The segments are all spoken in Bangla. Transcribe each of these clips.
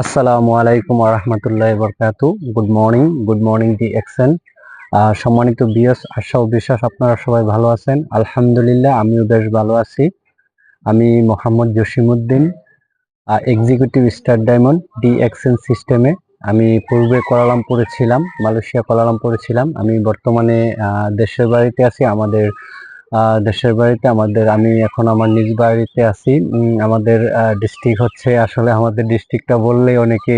আসসালামু আলাইকুম রহমতুল্লাহ বরকাতু। Good morning good morning DXN সম্মানিত বিএস আশা ও বিশ্বাস আপনারা সবাই ভালো আছেন। আলহামদুলিল্লাহ, আমিও বেশ ভালো আছি। আমি Mohammad Jasimuddin executive star diamond DXN সিস্টেমে আমি পূর্বে কোয়ালালামপুরে ছিলাম, মালয়েশিয়া কোয়ালালামপুরে ছিলাম। আমি বর্তমানে দেশের বাড়িতে আছি। আমাদের দেশের বাড়িতে আমাদের, আমি এখন আমার নিজ বাড়িতে আছি। আমাদের ডিস্ট্রিক্ট হচ্ছে, আসলে আমাদের ডিস্ট্রিক্টটা বললে অনেকে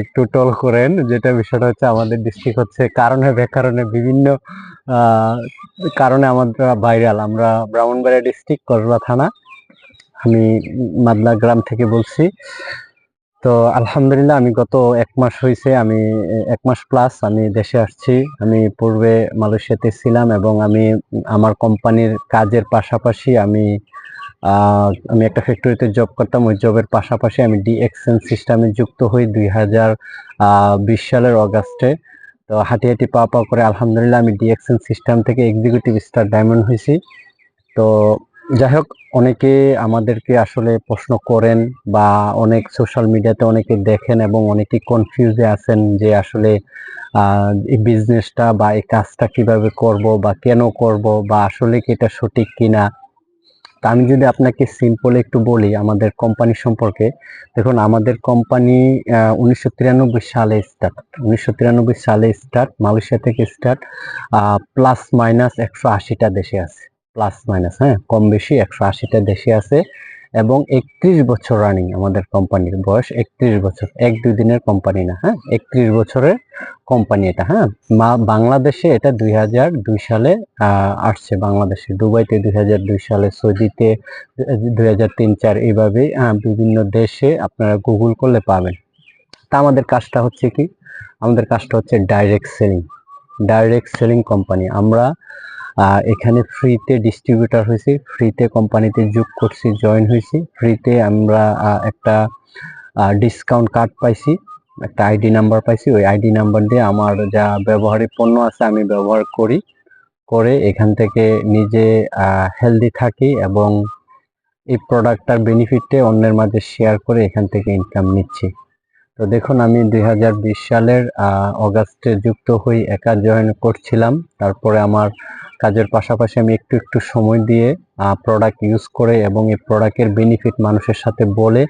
একটু টল করেন। যেটা বিষয়টা হচ্ছে, আমাদের ডিস্ট্রিক্ট হচ্ছে কারণে বেকারণে বিভিন্ন কারণে আমাদের ভাইরাল আমরা ব্রাহ্মণবাড়িয়া ডিস্ট্রিক্ট করবা থানা। আমি মাদলা গ্রাম থেকে বলছি। তো আলহামদুলিল্লাহ, আমি গত এক মাস হয়েছে আমি, এক মাস প্লাস আমি দেশে আসছি। আমি পূর্বে মালয়েশিয়াতে ছিলাম এবং আমি, আমার কোম্পানির কাজের পাশাপাশি আমি আমি একটা ফ্যাক্টরিতে জব করতাম। ওই জবের পাশাপাশি আমি ডিএক্সএন সিস্টেমে যুক্ত হই দুই হাজার বিশ সালের অগাস্টে। তো হাঁটি হাঁটি পা পা করে আলহামদুলিল্লাহ আমি ডিএক্সএন সিস্টেম থেকে এক্সিকিউটিভ স্টার ডায়মন্ড হয়েছি তো যাই হোক অনেকে আমাদেরকে আসলে প্রশ্ন করেন বা অনেক সোশ্যাল মিডিয়াতে অনেকে দেখেন এবং অনেকে কনফিউজে আছেন যে আসলে এই বিজনেসটা বা এই কাজটা কীভাবে করব বা কেন করব বা আসলে কি এটা সঠিক কিনা। তা আমি যদি আপনাকে সিম্পল একটু বলি আমাদের কোম্পানি সম্পর্কে। দেখুন, আমাদের কোম্পানি উনিশশো তিরানব্বই সালে স্টার্ট উনিশশো তিরানব্বই সালে স্টার্ট মালয়েশিয়া থেকে স্টার্ট প্লাস মাইনাস একশো আশিটা দেশে আছে। প্লাস মাইনাস হ্যাঁ? কম বেশি, একশো আশিটা দেশে আছে। এবং একত্রিশ বছর রানিং আমাদের কোম্পানির বয়স, একত্রিশ বছর। এক, দুই দিনের কোম্পানি না হ্যাঁ? একত্রিশ বছরের কোম্পানি এটা হ্যাঁ? মা, বাংলাদেশে এটা দুই হাজার দুই সালে আসছে বাংলাদেশে। দুবাইতে দুই হাজার দুই সালে, সৌদিতে দুই হাজার তিন, চার এইভাবে বিভিন্ন দেশে আপনারা গুগল করলে পাবেন। তা আমাদের কাজটা হচ্ছে কি? আমাদের কাজটা হচ্ছে direct selling direct selling company আমরা এখানে ফ্রিতে ডিস্ট্রিবিউটার হয়েছি ফ্রিতে কোম্পানিতে যোগ করছি জয়েন হয়েছি। ফ্রিতে আমরা একটা ডিসকাউন্ট কার্ড পাইছি, একটা আইডি নাম্বার পাইছি। ওই আইডি নাম্বার দিয়ে আমার যা ব্যবহারিক পণ্য আছে আমি ব্যবহার করি। করে এখান থেকে নিজে হেলদি থাকি এবং এই প্রোডাক্টটার বেনিফিটে অন্যের মাঝে শেয়ার করে এখান থেকে ইনকাম নিচ্ছি। তো দেখুন, আমি দুই হাজার বিশ সালের অগাস্টে যুক্ত হই একা জয়েন করছিলাম। তারপরে আমার কাজের পাশাপাশি আমি একটু একটু সময় দিয়ে প্রোডাক্ট ইউজ করে এবং এই প্রোডাক্টের বেনিফিট মানুষের সাথে বলে,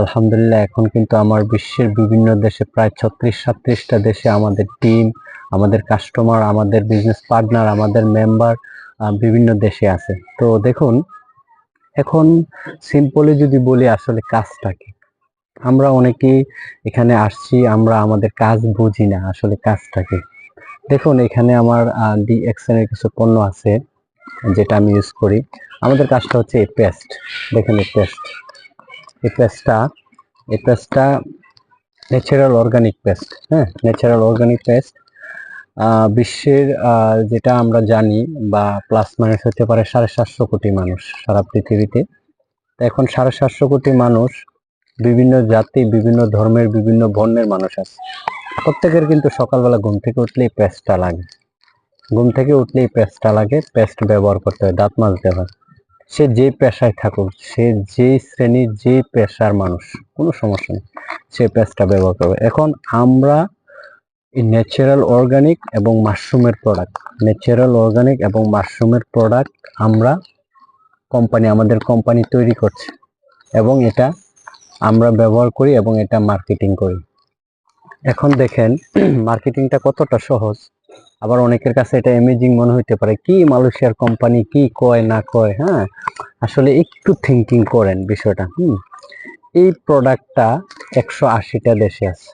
আলহামদুলিল্লাহ এখন কিন্তু আমার বিশ্বের বিভিন্ন দেশে প্রায় ছত্রিশ সাতত্রিশটা দেশে আমাদের টিম আমাদের কাস্টমার আমাদের বিজনেস পার্টনার আমাদের মেম্বার বিভিন্ন দেশে আছে। তো দেখুন, এখন সিম্পলি যদি বলি আসলে কাজটা কি? আমরা অনেকেই এখানে আসছি, আমরা আমাদের কাজ বুঝি না আসলে কাজটা কি? দেখুন, এখানে আমার ডিএক্সএন এর কিছু পণ্য আছে, যেটা আমি ইউজ করি। আমাদের কাজটা হচ্ছে এই পেস্ট দেখেন এই পেস্ট এই পেস্টটা এই পেস্টটা ন্যাচারাল অর্গানিক পেস্ট হ্যাঁ? ন্যাচারাল অর্গানিক পেস্ট বিশ্বের যেটা আমরা জানি বা প্লাস মাইনাস হতে পারে সাড়ে সাতশো কোটি মানুষ সারা পৃথিবীতে। এখন সাড়ে সাতশো কোটি মানুষ বিভিন্ন জাতি, বিভিন্ন ধর্মের বিভিন্ন বর্ণের মানুষ আছে। প্রত্যেকের কিন্তু সকালবেলা ঘুম থেকে উঠলেই পেস্টটা লাগে। ঘুম থেকে উঠলেই পেস্টটা লাগে পেস্ট ব্যবহার করতে হয়, দাঁত মাজতে হয়। সে যে পেশায় থাকুক, সে যে শ্রেণির যে পেশার মানুষ, কোনো সমস্যা নেই, সে পেস্টটা ব্যবহার করবে। এখন আমরা ন্যাচারাল অর্গানিক এবং মাশরুমের প্রোডাক্ট ন্যাচারাল অর্গানিক এবং মাশরুমের প্রোডাক্ট আমরা কোম্পানি আমাদের কোম্পানি তৈরি করছে এবং এটা আমরা ব্যবহার করি এবং এটা মার্কেটিং করি। এখন দেখেন মার্কেটিংটা কতটা সহজ। আবার অনেকের কাছে এটা অ্যামেজিং মনে হইতে পারে, কি মালয়েশিয়ার কোম্পানি কি কয়, না কয় হ্যাঁ? আসলে একটু থিঙ্কিং করেন বিষয়টা, হুম? এই প্রোডাক্টটা একশো আশিটা দেশে আছে।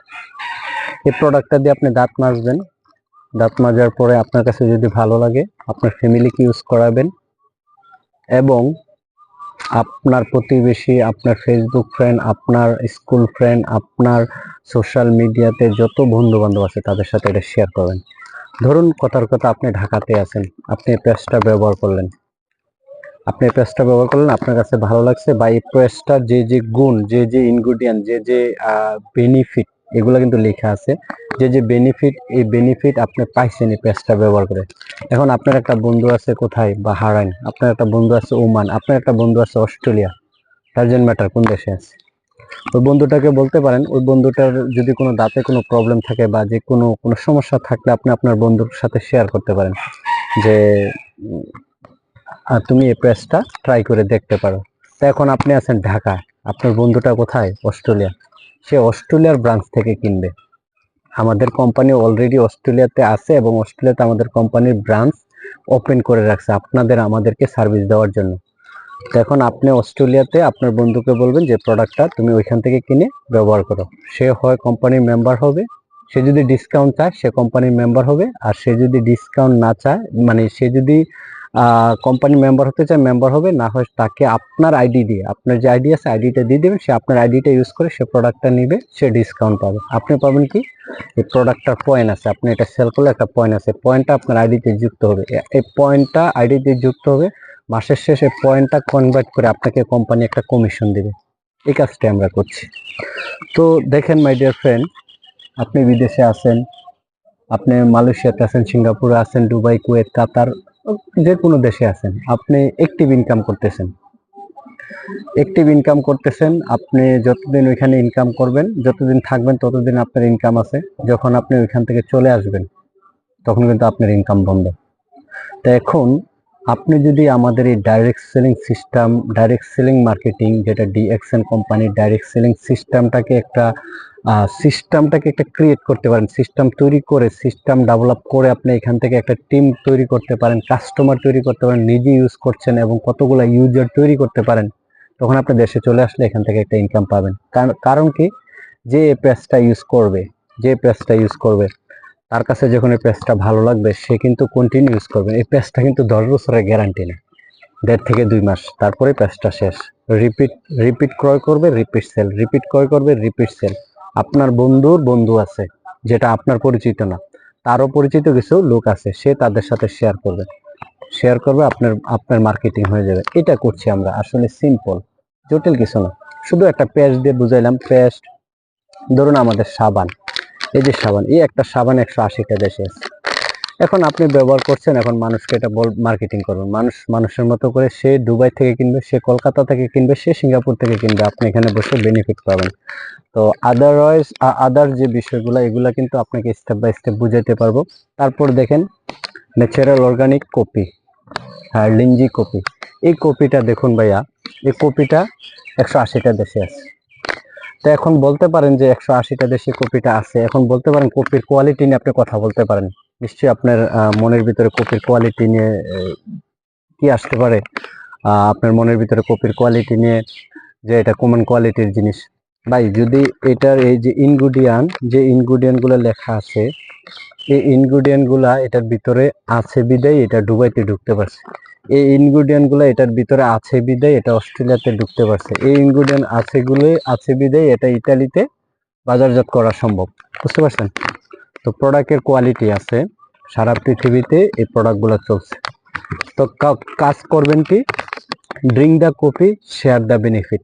এই প্রোডাক্টটা দিয়ে আপনি দাঁত মাজবেন। দাঁত মাজার পরে আপনার কাছে যদি ভালো লাগে, আপনার ফ্যামিলিকে ইউজ করাবেন। এবং আপনার প্রতিবেশী, আপনার ফেসবুক ফ্রেন্ড আপনার স্কুল ফ্রেন্ড আপনার সোশ্যাল মিডিয়াতে যত বন্ধু বান্ধব আছে তাদের সাথে এটা শেয়ার করবেন। ধরুন কথার কথা আপনি ঢাকাতে আছেন, আপনি পেস্টটা ব্যবহার করলেন। আপনি পেস্টটা ব্যবহার করলেন, আপনার কাছে ভালো লাগছে, বা এই পেস্টটার যে যে গুণ, যে যে ইনগ্রিডিয়েন্ট যে যে বেনিফিট এগুলো কিন্তু লেখা আছে। যে যে বেনিফিট এই বেনিফিট আপনি পাইছেন এই পেস্টটা ব্যবহার করে। এখন আপনার একটা বন্ধু আছে কোথায়? বা হারাইন। আপনার একটা বন্ধু আছে ওমান। আপনার একটা বন্ধু আছে অস্ট্রেলিয়া। টার্জেন্ট ম্যাটার কোন দেশে আছে? ওই বন্ধুটাকে বলতে পারেন, ওই বন্ধুটার যদি কোনো দাঁতে কোনো প্রবলেম থাকে বা যে কোনো কোনো সমস্যা থাকলে আপনি আপনার বন্ধুর সাথে শেয়ার করতে পারেন। যে তুমি এই প্রেসটা ট্রাই করে দেখতে পারো। তো এখন আপনি আছেন ঢাকায় আপনার বন্ধুটা কোথায়? অস্ট্রেলিয়া। সে অস্ট্রেলিয়ার ব্রাঞ্চ থেকে কিনবে। আমাদের কোম্পানি অলরেডি অস্ট্রেলিয়াতে আছে এবং অস্ট্রেলিয়াতে আমাদের কোম্পানির ব্রাঞ্চ ওপেন করে রাখছে আপনাদের, আমাদেরকে সার্ভিস দেওয়ার জন্য। এখন আপনি অস্ট্রেলিয়াতে আপনার বন্ধুকে বলবেন যে প্রোডাক্টটা তুমি ওইখান থেকে কিনে ব্যবহার করো। সে হয় কোম্পানির মেম্বার হবে, সে যদি ডিসকাউন্ট চায়, সে কোম্পানির মেম্বার হবে, আর সে যদি ডিসকাউন্ট না চায় মানে সে যদি কোম্পানি মেম্বার হতে চায় মেম্বার হবে, না হয় তাকে আপনার আইডি দিয়ে, আপনার যে আইডি আছে আইডিটা দিয়ে দেবেন, সে আপনার আইডিটা ইউজ করে সে প্রোডাক্টটা নিবে, সে ডিসকাউন্ট পাবে। আপনি পাবেন কি? এই প্রোডাক্টটার পয়েন্ট আছে, আপনি এটা সেল করলে একটা পয়েন্ট আছে পয়েন্টটা আপনার আইডিতে যুক্ত হবে। এই পয়েন্টটা আইডিতে যুক্ত হবে মাসের শেষে পয়েন্টটা কনভার্ট করে আপনাকে কোম্পানি একটা কমিশন দিবে। এই কাজটা আমরা করছি। তো দেখেন মাই ডিয়ার ফ্রেন্ড আপনি বিদেশে আছেন, আপনি মালয়েশিয়াতে আছেন, সিঙ্গাপুরে আছেন, দুবাই, কুয়েত, কাতার, যে কোনো দেশে আছেন, আপনি একটিভ ইনকাম করতেছেন। একটিভ ইনকাম করতেছেন, আপনি যতদিন ওইখানে ইনকাম করবেন, যতদিন থাকবেন, ততদিন আপনার ইনকাম আছে। যখন আপনি ওইখান থেকে চলে আসবেন, তখন কিন্তু আপনার ইনকাম বন্ধ। তো এখন আপনি যদি আমাদের এই direct selling system direct selling marketing যেটা ডিএক্সএন কোম্পানির ডাইরেক্ট সেলিং সিস্টেমটাকে একটা সিস্টেমটাকে একটা ক্রিয়েট করতে পারেন সিস্টেম তৈরি করে সিস্টেম ডেভেলপ করে আপনি এখান থেকে একটা টিম তৈরি করতে পারেন কাস্টমার তৈরি করতে পারেন, নিজে ইউজ করছেন এবং কতগুলো ইউজার তৈরি করতে পারেন, তখন আপনি দেশে চলে আসলে এখান থেকে একটা ইনকাম পাবেন। কারণ কারণ কি? যে পেজটা ইউজ করবে, যে পেজটা ইউজ করবে তার কাছে যখন এই পেজটা ভালো লাগবে, সে কিন্তু কন্টিনিউ ইউজ করবে। এই পেজটা কিন্তু দশ বছরের গ্যারান্টি নেই দেড় থেকে দুই মাস। তারপরে পেজটা শেষ। রিপিট রিপিট ক্রয় করবে রিপিট সেল রিপিট ক্রয় করবে রিপিট সেল আপনার বন্ধুর বন্ধু আছে, যেটা আপনার পরিচিত না। তারও পরিচিত কিছু লোক আছে, সে তাদের সাথে শেয়ার করবে। শেয়ার করবে, আপনার আপনার মার্কেটিং হয়ে যাবে। এটা করছি আমরা। আসলে সিম্পল জটিল কিছু না। শুধু একটা পেস্ট দিয়ে বুঝাইলাম। পেস্ট ধরুন আমাদের সাবান। এই যে সাবান, এই একটা সাবান একশো আশিটা দেশে আছে। এখন আপনি ব্যবহার করছেন, এখন মানুষকে এটা বল মার্কেটিং করবেন মানুষ, মানুষের মতো করে সে দুবাই থেকে কিনবে, সে কলকাতা থেকে কিনবে, সে সিঙ্গাপুর থেকে কিনবে, আপনি এখানে বসে বেনিফিট পাবেন। তো আদারওয়াইজ আদার যে বিষয়গুলো, এগুলা কিন্তু আপনাকে স্টেপ বাই স্টেপ বুঝাইতে পারব। তারপর দেখেন ন্যাচারাল অর্গানিক কপি হ্যাঁ লিঞ্জি কপি। এই কপিটা দেখুন ভাইয়া, এই কপিটা একশো আশিটা দেশে আছে। তো এখন বলতে পারেন যে একশো আশিটা দেশে কপিটা আছে। এখন বলতে পারেন কপির কোয়ালিটি নিয়ে আপনি কথা বলতে পারেন। নিশ্চয়ই আপনার মনের ভিতরে কপির কোয়ালিটি নিয়ে কি আসতে পারে? আপনার মনের ভিতরে কপির কোয়ালিটি নিয়ে যে এটা কমন কোয়ালিটির জিনিস। ভাই, যদি এটার এই যে ইনগ্রিডিয়েন্ট যে ইনগ্রিডিয়েন্টগুলো লেখা আছে, এই ইনগ্রিডিয়েন্টগুলা এটার ভিতরে আছে বিদায়, এটা ডুবাইতে ঢুকতে পারছে। এই ইনগ্রিডিয়েন্টগুলো এটার ভিতরে আছে বিদায়, এটা অস্ট্রেলিয়াতে ঢুকতে পারছে। এই ইনগ্রিডিয়েন্ট আছে গুলো, আছে বিদায়, এটা ইতালিতে বাজারজাত করা সম্ভব। বুঝতে পারছেন? তো প্রোডাক্টের কোয়ালিটি আছে। সারা পৃথিবীতে এই প্রোডাক্টগুলো চলছে। তো কাজ করবেন কি? Drink the coffee share the benefit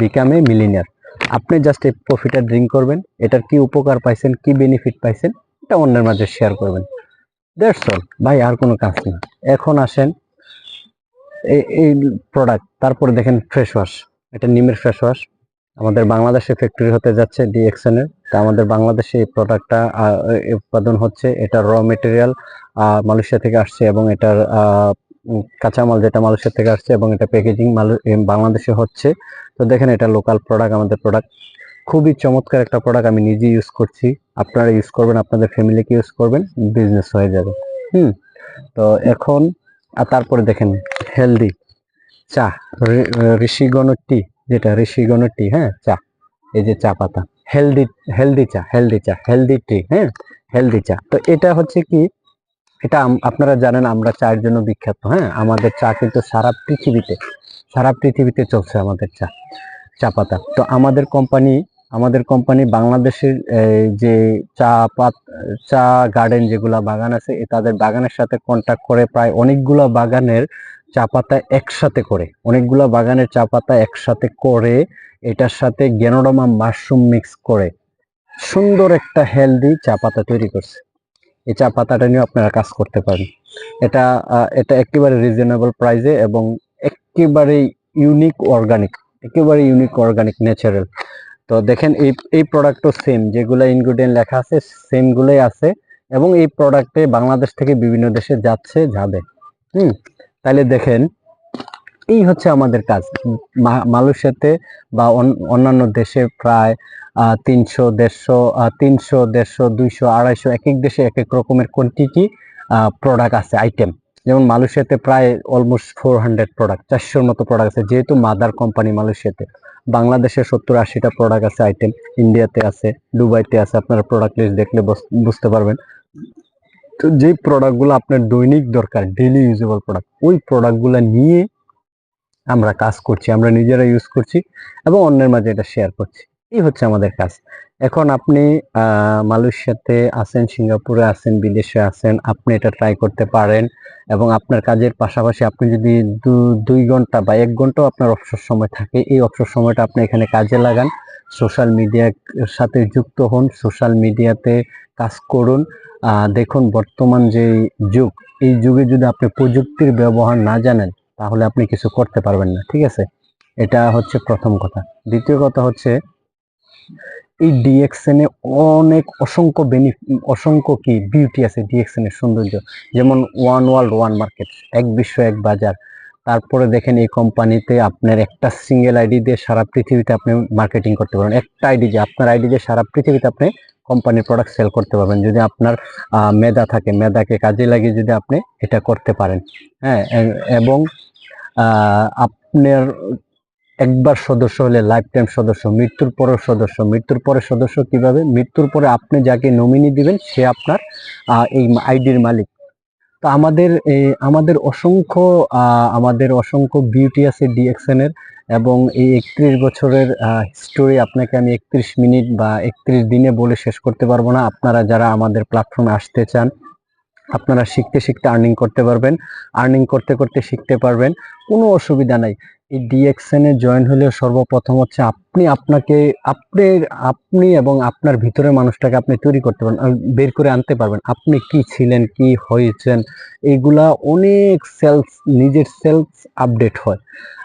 become millionaire আপনি জাস্ট এই কফিটা ড্রিঙ্ক করবেন, এটার কি উপকার পাইছেন, কি বেনিফিট পাইছেন, এটা অন্যের মাঝে শেয়ার করবেন। দ্যাটস অল ভাই, আর কোনো কাজ না এখন আসেন, এই- প্রোডাক্ট তারপরে দেখেন ফ্রেশ ওয়াশ এটা নিমের ফ্রেশ ওয়াশ আমাদের বাংলাদেশে ফ্যাক্টরি হতে যাচ্ছে ডিএক্সএন এর, তা আমাদের বাংলাদেশে এই প্রোডাক্টটা উৎপাদন হচ্ছে, এটা র মেটেরিয়াল মালয়েশিয়া থেকে আসছে এবং এটার কাঁচামাল যেটা মালয়েশিয়া থেকে আসছে এবং এটা প্যাকেজিং বাংলাদেশে হচ্ছে। তো দেখেন এটা লোকাল প্রোডাক্ট আমাদের প্রোডাক্ট খুবই চমৎকার একটা প্রোডাক্ট আমি নিজে ইউজ করছি। আপনারা ইউজ করবেন, আপনাদের ফ্যামিলিকে ইউজ করবেন বিজনেস হয়ে যাবে। হুম? তো এখন, আর তারপরে দেখেন হেলদি চা ঋষিগণ টি, যেটা ঋষিগণ টি হ্যাঁ চা। এই যে চা পাতা। হেলদি হেলদি চা হেলদি চা হেলদি টি হ্যাঁ হেলদি চা। তো এটা হচ্ছে কি এটা আপনারা জানেন আমরা চায়ের জন্য বিখ্যাত হ্যাঁ? আমাদের চা কিন্তু সারা পৃথিবীতে সারা পৃথিবীতে চলছে আমাদের চা চা পাতা। তো আমাদের কোম্পানি আমাদের কোম্পানি বাংলাদেশের যে চা পাত, চা গার্ডেন যেগুলা বাগান আছে তাদের বাগানের সাথে কন্ট্যাক্ট করে প্রায় অনেকগুলা বাগানের চা পাতা একসাথে করে, অনেকগুলা বাগানের চা পাতা একসাথে করে এটার সাথে গ্যানোডামা মাশরুম মিক্স করে সুন্দর একটা হেলদি চা পাতা তৈরি করছে। এই চা পাতাটা নিয়ে আপনারা কাজ করতে পারেন। এটা এটা একেবারে রিজনেবল প্রাইসে এবং একেবারে ইউনিক অর্গানিক একেবারে ইউনিক অর্গানিক ন্যাচারাল তো দেখেন এই এই প্রোডাক্টও সেম যেগুলো ইনগ্রিডিয়েন্ট লেখা আছে সেমগুলোই আছে এবং এই প্রোডাক্টে বাংলাদেশ থেকে বিভিন্ন দেশে যাচ্ছে, যাবে। হুম তাহলে দেখেন এই হচ্ছে আমাদের কাজ। মালয়েশিয়াতে বা অন- অন্যান্য দেশে প্রায় তিনশো, দেড়শো তিনশো, দেড়শো, দুইশো, আড়াইশো এক এক দেশে এক এক রকমের কোয়ান্টিটি প্রোডাক্ট আছে আইটেম যেমন মালয়েশিয়াতে প্রায় অলমোস্ট ফোর হান্ড্রেড প্রোডাক্ট চারশোর মতো প্রোডাক্ট আছে, যেহেতু মাদার কোম্পানি মালয়েশিয়াতে। বাংলাদেশে সত্তর, আশিটা প্রোডাক্ট আছে আইটেম ইন্ডিয়াতে আছে, দুবাইতে আছে, আপনারা প্রোডাক্ট লিস্ট দেখলে বুঝ- বুঝতে পারবেন। তো যে প্রোডাক্টগুলো আপনার দৈনিক দরকার ডেলি ইউজেবল প্রোডাক্ট ওই প্রোডাক্টগুলো নিয়ে আমরা কাজ করছি, আমরা নিজেরা ইউজ করছি এবং অন্যের মাঝে এটা শেয়ার করছি। এই হচ্ছে আমাদের কাজ। এখন আপনি মালয়েশিয়াতে আছেন, সিঙ্গাপুরে আছেন, বিদেশে আছেন, আপনি এটা ট্রাই করতে পারেন এবং আপনার কাজের পাশাপাশি আপনি যদি দুই ঘণ্টা বা এক ঘন্টাও আপনার অবসর সময় থাকে, এই অবসর সময়টা আপনি এখানে কাজে লাগান সোশ্যাল মিডিয়ার সাথে যুক্ত হন সোশ্যাল মিডিয়াতে কাজ করুন। দেখুন বর্তমান যে যুগ, এই যুগে যদি আপনি প্রযুক্তির ব্যবহার না জানেন তাহলে আপনি কিছু করতে পারবেন না, ঠিক আছে? এটা হচ্ছে প্রথম কথা। দ্বিতীয় কথা হচ্ছে, এই ডিএক্সএন এ অনেক অসংখ্য বেনি অসংখ্য কি বিউটি আছে ডিএক্সএন এর সৌন্দর্য। যেমন ওয়ান ওয়ার্ল্ড ওয়ান মার্কেট এক বিশ্ব, এক বাজার। তারপরে দেখেন এই কোম্পানিতে আপনার একটা সিঙ্গেল আইডি দিয়ে সারা পৃথিবীতে আপনি মার্কেটিং করতে পারবেন। একটা আইডি দিয়ে, আপনার আইডি দিয়ে সারা পৃথিবীতে আপনি কোম্পানির প্রোডাক্ট সেল করতে পারবেন। যদি আপনার মেধা থাকে, মেধাকে কাজে লাগিয়ে যদি আপনি এটা করতে পারেন। হ্যাঁ এবং আপনার একবার সদস্য হলে লাইফ টাইম সদস্য, মৃত্যুর পরেও সদস্য, মৃত্যুর পরে সদস্য কীভাবে? মৃত্যুর পরে আপনি যাকে নমিনি দিবেন, সে আপনার এই আইডির মালিক। তো আমাদের আমাদের অসংখ্য আমাদের অসংখ্য বিউটি আছে ডিএক্সএন এর এবং এই একত্রিশ বছরের হিস্টোরি আপনাকে আমি একত্রিশ মিনিট বা একত্রিশ দিনে বলে শেষ করতে পারব না। আপনারা যারা আমাদের প্ল্যাটফর্মে আসতে চান আপনারা শিখতে শিখতে আর্নিং করতে পারবেন। আর্নিং করতে করতে শিখতে পারবেন। কোনো অসুবিধা নাই। এই ডিএক্সএন জয়েন হলেও সর্বপ্রথম হচ্ছে আপনি আপনাকে, আপনি আপনি এবং আপনার ভিতরের মানুষটাকে আপনি তৈরি করতে পারেন বের করে আনতে পারবেন। আপনি কি ছিলেন, কি হয়েছেন এইগুলা অনেক সেলস নিজের সেলস আপডেট হয়।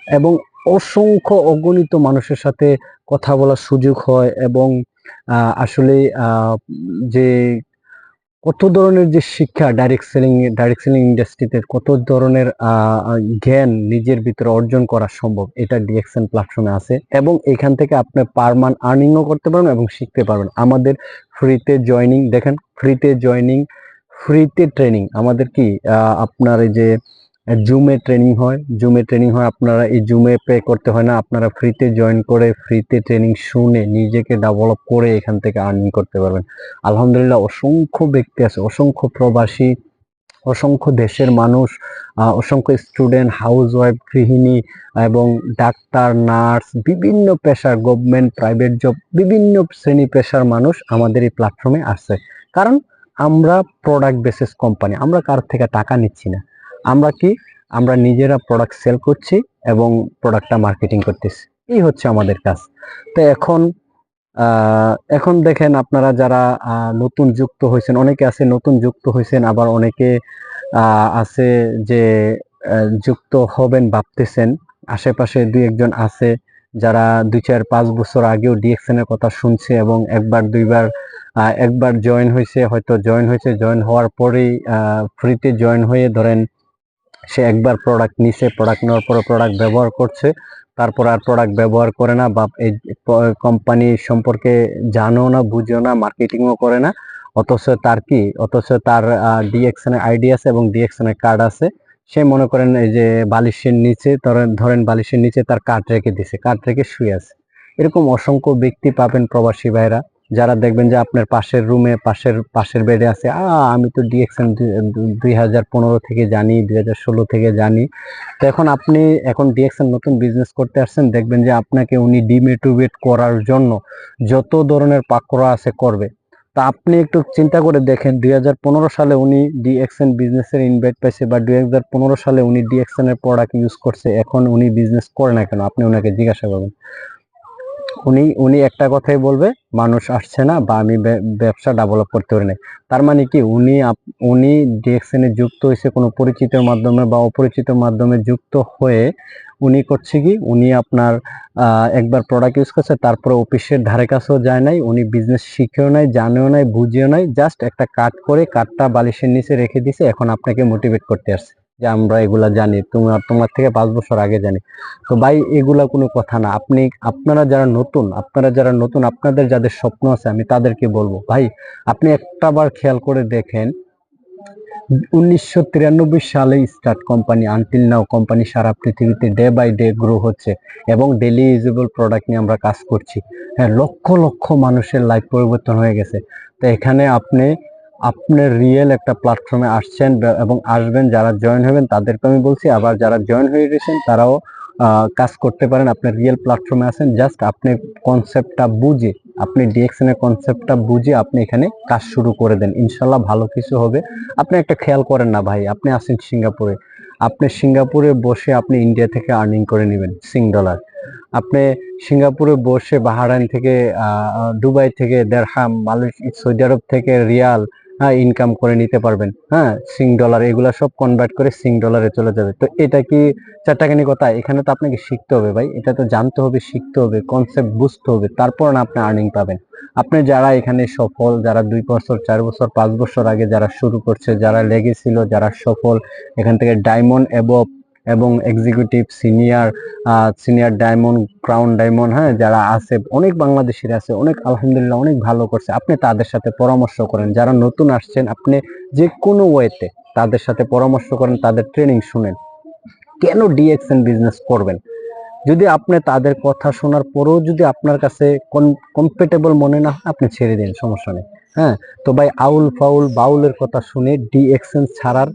এবং অসংখ্য অগণিত মানুষের সাথে কথা বলার সুযোগ হয় এবং আসলে যে কত ধরনের যে শিক্ষা ডাইরেক্ট সেলিং ডাইরেক্ট সেলিং ইন্ডাস্ট্রিতে কত ধরনের জ্ঞান নিজের ভিতরে অর্জন করা সম্ভব? এটা ডিএক্সএন প্ল্যাটফর্মে আছে এবং এখান থেকে আপনি পারমান আর্নিংও করতে পারবেন এবং শিখতে পারবেন। আমাদের ফ্রিতে জয়নিং দেখেন ফ্রিতে জয়নিং ফ্রিতে ট্রেনিং আমাদের কি আপনার এই যে জুমে ট্রেনিং হয়। জুমে ট্রেনিং হয়, আপনারা এই জুমে পে করতে হয় না। আপনারা ফ্রিতে জয়েন করে ফ্রিতে ট্রেনিং শুনে নিজেকে ডেভেলপ করে এখান থেকে আর্নিং করতে পারবেন। আলহামদুলিল্লাহ, অসংখ্য ব্যক্তি আছে, অসংখ্য প্রবাসী, অসংখ্য দেশের মানুষ অসংখ্য স্টুডেন্ট হাউস ওয়াইফ গৃহিণী এবং ডাক্তার নার্স বিভিন্ন পেশার গভর্নমেন্ট প্রাইভেট জব বিভিন্ন শ্রেণি পেশার মানুষ আমাদের এই প্ল্যাটফর্মে আসছে কারণ আমরা প্রোডাক্ট বেসিস কোম্পানি আমরা কার থেকে টাকা নিচ্ছি না। আমরা কি? আমরা নিজেরা প্রোডাক্ট সেল করছি এবং প্রোডাক্টটা মার্কেটিং করতেছি। এই হচ্ছে আমাদের কাজ। তো এখন এখন দেখেন আপনারা যারা নতুন যুক্ত হয়েছেন, অনেকে আছে নতুন যুক্ত হয়েছেন, আবার অনেকে আছে যে যুক্ত হবেন, ভাবতেছেন। আশেপাশে দুই একজন আছে যারা দুই চার পাঁচ বছর আগেও ডিএক্সএন এর কথা শুনছে এবং একবার দুইবার একবার জয়েন হয়েছে, হয়তো জয়েন হয়েছে জয়েন হওয়ার পরেই ফ্রিতে জয়েন হয়ে ধরেন সে একবার প্রোডাক্ট নিছে প্রোডাক্ট নেওয়ার পরে প্রোডাক্ট ব্যবহার করছে, তারপর আর প্রোডাক্ট ব্যবহার করে না বা এই কোম্পানি সম্পর্কে জানেও না, বুঝেও না মার্কেটিংও করে না, অথচ তার কি, অথচ তার ডিএক্সএন এর আইডি আছে এবং ডিএক্সএন কার্ড আছে, সে মনে করেন এই যে বালিশের নিচে, ধরেন ধরেন বালিশের নিচে তার কার্ড রেখে দিছে কার্ড রেখে শুয়ে আছে। এরকম অসংখ্য ব্যক্তি পাবেন প্রবাসী ভাইরা। যারা দেখবেন যে আপনার পাশের রুমে পাশের পাশের বেডে আছে, আ, আমি তো ডিএক্সএন দুই হাজার পনেরো থেকে জানি, দুই হাজার ষোলো থেকে জানি। তো এখন আপনি এখন ডিএক্সএন নতুন বিজনেস করতে আসছেন, দেখবেন যে আপনাকে উনি ডিমেটিভেট করার জন্য যত ধরনের পাকড়া আছে করবে। তা আপনি একটু চিন্তা করে দেখেন, দুই হাজার পনেরো সালে উনি ডিএক্সএন বিজনেসের ইনভাইট পাইছে বা দুই হাজার পনেরো সালে উনি ডিএক্সএন এর প্রোডাক্ট ইউজ করছে, এখন উনি বিজনেস করে না কেন? আপনি ওনাকে জিজ্ঞাসা করবেন। উনি উনি একটা কথাই বলবে, মানুষ আসছে না বা আমি ব্যবসা ডেভেলপ করতে পারি না তার মানে কি, উনি উনি ডিএক্সএন এ যুক্ত হয়েছে কোনো পরিচিতের মাধ্যমে বা অপরিচিত মাধ্যমে যুক্ত হয়ে উনি করছে কি, উনি আপনার একবার প্রোডাক্ট ইউজ করছে, তারপরে অফিসের ধারে কাছেও যায় নাই, উনি বিজনেস শিখেও নাই, জানেও নাই, বুঝেও নাই জাস্ট একটা কাট করে কাটটা বালিশের নিচে রেখে দিছে, এখন আপনাকে মোটিভেট করতে আসছে। যে আমরা এগুলা জানি তোমার তোমার থেকে পাঁচ বছর আগে জানি। তো ভাই, এগুলা কোনো কথা না। আপনি, আপনারা যারা নতুন, আপনারা যারা নতুন, আপনাদের যাদের স্বপ্ন আছে, আমি তাদেরকে বলব, ভাই, আপনি একটা বার খেয়াল করে দেখেন, উনিশশো তিরানব্বই সালে start company until now company সারা পৃথিবীতে ডে বাই ডে গ্রো হচ্ছে এবং ডেলি ইউজেবল প্রোডাক্ট নিয়ে আমরা কাজ করছি। হ্যাঁ লক্ষ লক্ষ মানুষের লাইফ পরিবর্তন হয়ে গেছে। তো এখানে আপনি আপনার রিয়েল একটা প্ল্যাটফর্মে আসছেন এবং আসবেন, যারা জয়েন হবেন, তাদেরকে আমি বলছি, আবার যারা জয়েন হয়ে গেছেন, তারাও কাজ করতে পারেন, আপনার রিয়েল প্ল্যাটফর্মে আছেন। জাস্ট আপনি কনসেপ্টটা বুঝে, আপনি ডিএক্সএন এর কনসেপ্টটা বুঝে আপনি এখানে কাজ শুরু করে দেন। ইনশাল্লাহ ভালো কিছু হবে। আপনি একটা খেয়াল করেন না ভাই, আপনি আছেন সিঙ্গাপুরে। আপনি সিঙ্গাপুরে বসে আপনি ইন্ডিয়া থেকে আর্নিং করে নেবেন সিং ডলার আপনি সিঙ্গাপুরে বসে বাহারাইন থেকে দুবাই থেকে দেড়হাম মালয়েশিয়া সৌদি আরব থেকে রিয়াল হ্যাঁ ইনকাম করে নিতে পারবেন। হ্যাঁ সিং ডলার এগুলো সব কনভার্ট করে সিং ডলারে চলে যাবে। তো এটা কি চারটাখানি কথা? এখানে তো আপনাকে শিখতে হবে ভাই। এটা তো জানতে হবে, শিখতে হবে কনসেপ্ট বুঝতে হবে, তারপর না আপনি আর্নিং পাবেন। আপনি যারা এখানে সফল, যারা দুই বছর, চার বছর, পাঁচ বছর আগে যারা শুরু করছে, যারা লেগেছিল যারা সফল, এখান থেকে ডায়মন্ড এবব এবং executive senior senior diamond crown diamond হ্যাঁ যারা আছে, অনেক বাংলাদেশিরা আছে, অনেক আলহামদুলিল্লাহ অনেক ভালো করছে। আপনি তাদের সাথে পরামর্শ করেন। যারা নতুন আসছেন, আপনি যে কোনো ওয়েতে তাদের সাথে পরামর্শ করেন, তাদের ট্রেনিং শুনেন। কেন ডিএক্সএন বিজনেস করবেন? যদি আপনি তাদের কথা শোনার পরেও যদি আপনার কাছে কমফর্টেবল মনে না হয়, আপনি ছেড়ে দিন, সমস্যা নেই। হ্যাঁ তো ভাই, আউল ফাউল, বাউলের কথা শুনে ডিএক্সএন ছাড়ার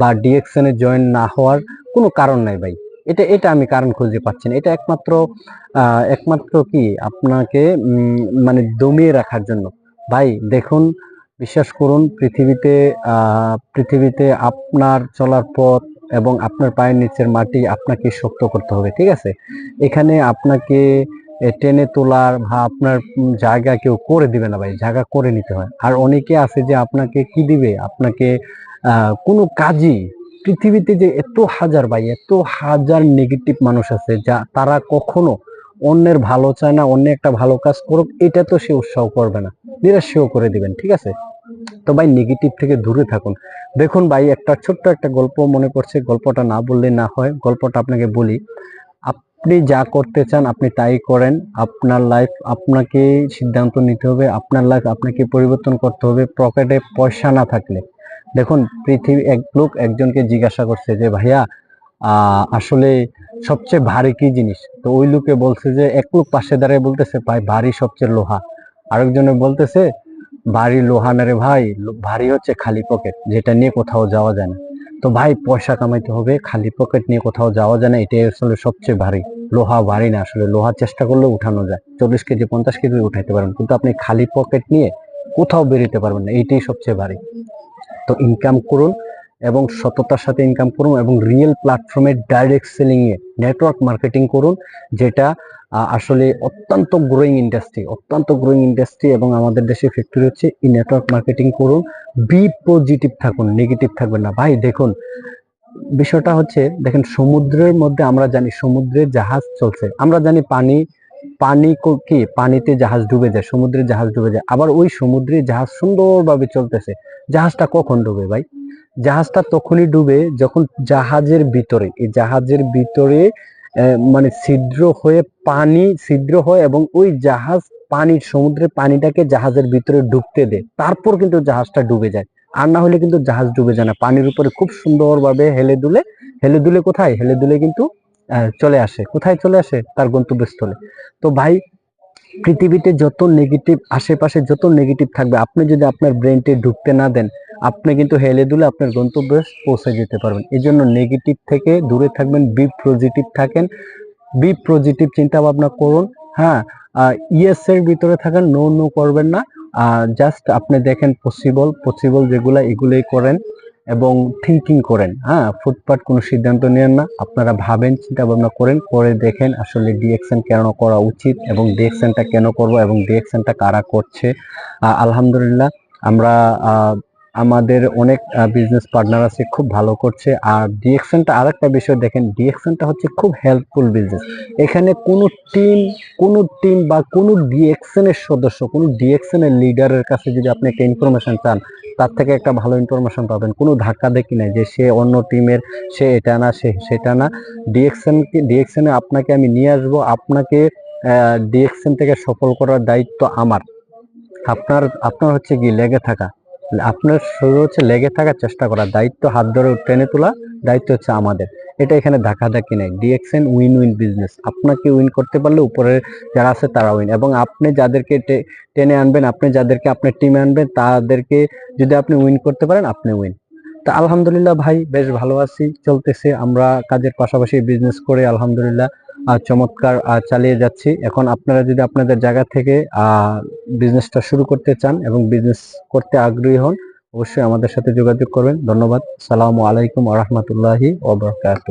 বা ডিএক্সএন জয়েন না হওয়ার কোনো কারণ নাই ভাই। এটা এটা আমি কারণ খুঁজে পাচ্ছি না। এটা একমাত্র একমাত্র কি আপনাকে মানে দমিয়ে রাখার জন্য। ভাই, দেখুন, বিশ্বাস করুন, পৃথিবীতে পৃথিবীতে আপনার চলার পথ এবং আপনার পায়ের নিচের মাটি আপনাকে শক্ত করতে হবে, ঠিক আছে? এখানে আপনাকে টেনে তোলার বা আপনার জায়গা কেউ করে দিবে না ভাই, জায়গা করে নিতে হয়। আর অনেকে আছে যে আপনাকে কি দিবে? আপনাকে কোনো কাজই পৃথিবীতে যে এত হাজার ভাই, এত হাজার নেগেটিভ মানুষ আছে যা তারা কখনো অন্যের ভালো চায় না, অন্য একটা ভালো কাজ করুক, এটা তো সে উৎসাহ করবে না। নিরাশ সেও করে দিবেন, ঠিক আছে? তো ভাই নেগেটিভ থেকে দূরে থাকুন। দেখুন ভাই, একটা ছোট্ট একটা গল্প মনে পড়ছে, গল্পটা না বললে না হয়, গল্পটা আপনাকে বলি। আপনি যা করতে চান আপনি তাই করেন, আপনার লাইফ আপনাকে সিদ্ধান্ত নিতে হবে, আপনার লাইফ আপনাকে পরিবর্তন করতে হবে, পকেটে পয়সা না থাকলে। দেখুন, পৃথিবী এক লোক একজনকে জিজ্ঞাসা করছে যে, ভাইয়া আসলে সবচেয়ে ভারী কি জিনিস? তো ওই লোকে বলছে যে, এক লোক পাশে দাঁড়িয়ে বলতেছে, ভাই, ভারী সবচেয়ে লোহা। আরেকজনে বলতেছে, ভারী লোহা না রে ভাই ভারী হচ্ছে খালি পকেট, যেটা নিয়ে কোথাও যাওয়া যায় না। তো ভাই, পয়সা কামাইতে হবে, খালি পকেট নিয়ে কোথাও যাওয়া যায় না, এটাই আসলে সবচেয়ে ভারী। লোহা ভারী না, আসলে লোহা চেষ্টা করলে উঠানো যায়। চল্লিশ কেজি, পঞ্চাশ কেজি উঠাইতে পারবেন কিন্তু আপনি খালি পকেট নিয়ে কোথাও বেরোতে পারবেন না, এইটাই সবচেয়ে ভারী। তো ইনকাম করুন এবং সততার সাথে ইনকাম করুন এবং রিয়েল প্ল্যাটফর্মে ডাইরেক্ট সেলিংয়ে নেটওয়ার্ক মার্কেটিং করুন, যেটা আসলে অত্যন্ত গ্রোয়িং ইন্ডাস্ট্রি অত্যন্ত গ্রোয়িং ইন্ডাস্ট্রি এবং আমাদের দেশে ফ্যাক্টরি হচ্ছে এই নেটওয়ার্ক মার্কেটিং করুন। বি পজিটিভ থাকুন নেগেটিভ থাকবেন না। ভাই, দেখুন, বিষয়টা হচ্ছে, দেখেন, সমুদ্রের মধ্যে আমরা জানি, সমুদ্রে জাহাজ চলছে। আমরা জানি পানি পানি কি পানিতে জাহাজ ডুবে যায় সমুদ্রে জাহাজ ডুবে যায়। আবার ওই সমুদ্রে জাহাজ সুন্দরভাবে চলতেছে। জাহাজটা কখন ডুবে ভাই? জাহাজটা তখনই ডুবে যখন জাহাজের ভিতরে, এই জাহাজের ভিতরে মানে ছিদ্র হয়ে পানি, ছিদ্র হয় এবং ওই জাহাজ পানির সমুদ্রের পানিটাকে জাহাজের ভিতরে ডুবতে দেয়। তারপর কিন্তু জাহাজটা ডুবে যায়। আর না হলে কিন্তু জাহাজ ডুবে যায় না। পানির উপরে খুব সুন্দরভাবে হেলে দুলে হেলে দুলে কোথায়? হেলে দুলে কিন্তু চলে আসে। কোথায় চলে আসে? তার গন্তব্যস্থলে। তো ভাই, পৃথিবীতে যত নেগেটিভ আশেপাশে যত নেগেটিভ থাকবে, আপনি যদি আপনার ব্রেনটে ঢুকতে না দেন, আপনি কিন্তু হেলে দুলে আপনার গন্তব্যে পৌঁছে যেতে পারবেন। এই জন্য নেগেটিভ থেকে দূরে থাকবেন বি পজিটিভ থাকেন। বি পজিটিভ চিন্তা ভাবনা করুন। হ্যাঁ ইয়েস এর ভিতরে থাকেন নো নো করবেন না। জাস্ট আপনি দেখেন পসিবল পসিবল যেগুলা এগুলোই করেন। এবং থিঙ্কিং করেন। হ্যাঁ ফুটপাথ কোনো সিদ্ধান্ত নেন না। আপনারা ভাবেন চিন্তা ভাবনা করেন, করে দেখেন আসলে ডিএকশন কেন করা উচিত এবং ডিএকশনটা কেন করব এবং ডিএকশনটা কারা করছে। আলহামদুলিল্লাহ, আমরা আমাদের অনেক বিজনেস পার্টনার আছে, খুব ভালো করছে। আর ডিএকশনটা আরেকটা বিষয় দেখেন ডিএকশনটা হচ্ছে খুব হেল্পফুল বিজনেস এখানে কোনো টিম কোনো টিম বা কোনো ডিএকশনের সদস্য, কোনো ডিএকশনের লিডারের কাছে যদি আপনি একটা ইনফরমেশন চান, তার থেকে একটা ভালো ইনফরমেশন পাবেন। কোনো ধাক্কা দেখি নাই যে সে অন্য টিমের সে এটা না, সে সেটা না। ডিএকশনকে ডিএকশনে আপনাকে আমি নিয়ে আসব। আপনাকে ডিএকশন থেকে সফল করার দায়িত্ব আমার। আপনার আপনার হচ্ছে কি লেগে থাকা। আপনার শুরু হচ্ছে লেগে থাকার চেষ্টা করা, দায়িত্ব হাত ধরে টেনে তোলা, দায়িত্ব হচ্ছে আমাদের। এটা এখানে ধাক্কাধাক্কি নেই ডিএক্সএন উইন উইন বিজনেস আপনাকে উইন করতে পারলে উপরে যারা আছে তারা উইন এবং আপনি যাদেরকে টেনে আনবেন, আপনি যাদেরকে আপনার টিমে আনবেন, তাদেরকে যদি আপনি উইন করতে পারেন, আপনি উইন তা আলহামদুলিল্লাহ ভাই, বেশ ভালো আছি, চলতেছে। আমরা কাজের পাশাপাশি বিজনেস করে আলহামদুলিল্লাহ চমৎকার চালিয়ে যাচ্ছি। এখন আপনারা যদি আপনাদের জায়গা থেকে বিজনেসটা শুরু করতে চান এবং বিজনেস করতে আগ্রহী হন, অবশ্যই আমাদের সাথে যোগাযোগ করবেন। ধন্যবাদ। সালামু আলাইকুম আরহামতুল্লাহি ওবরকাত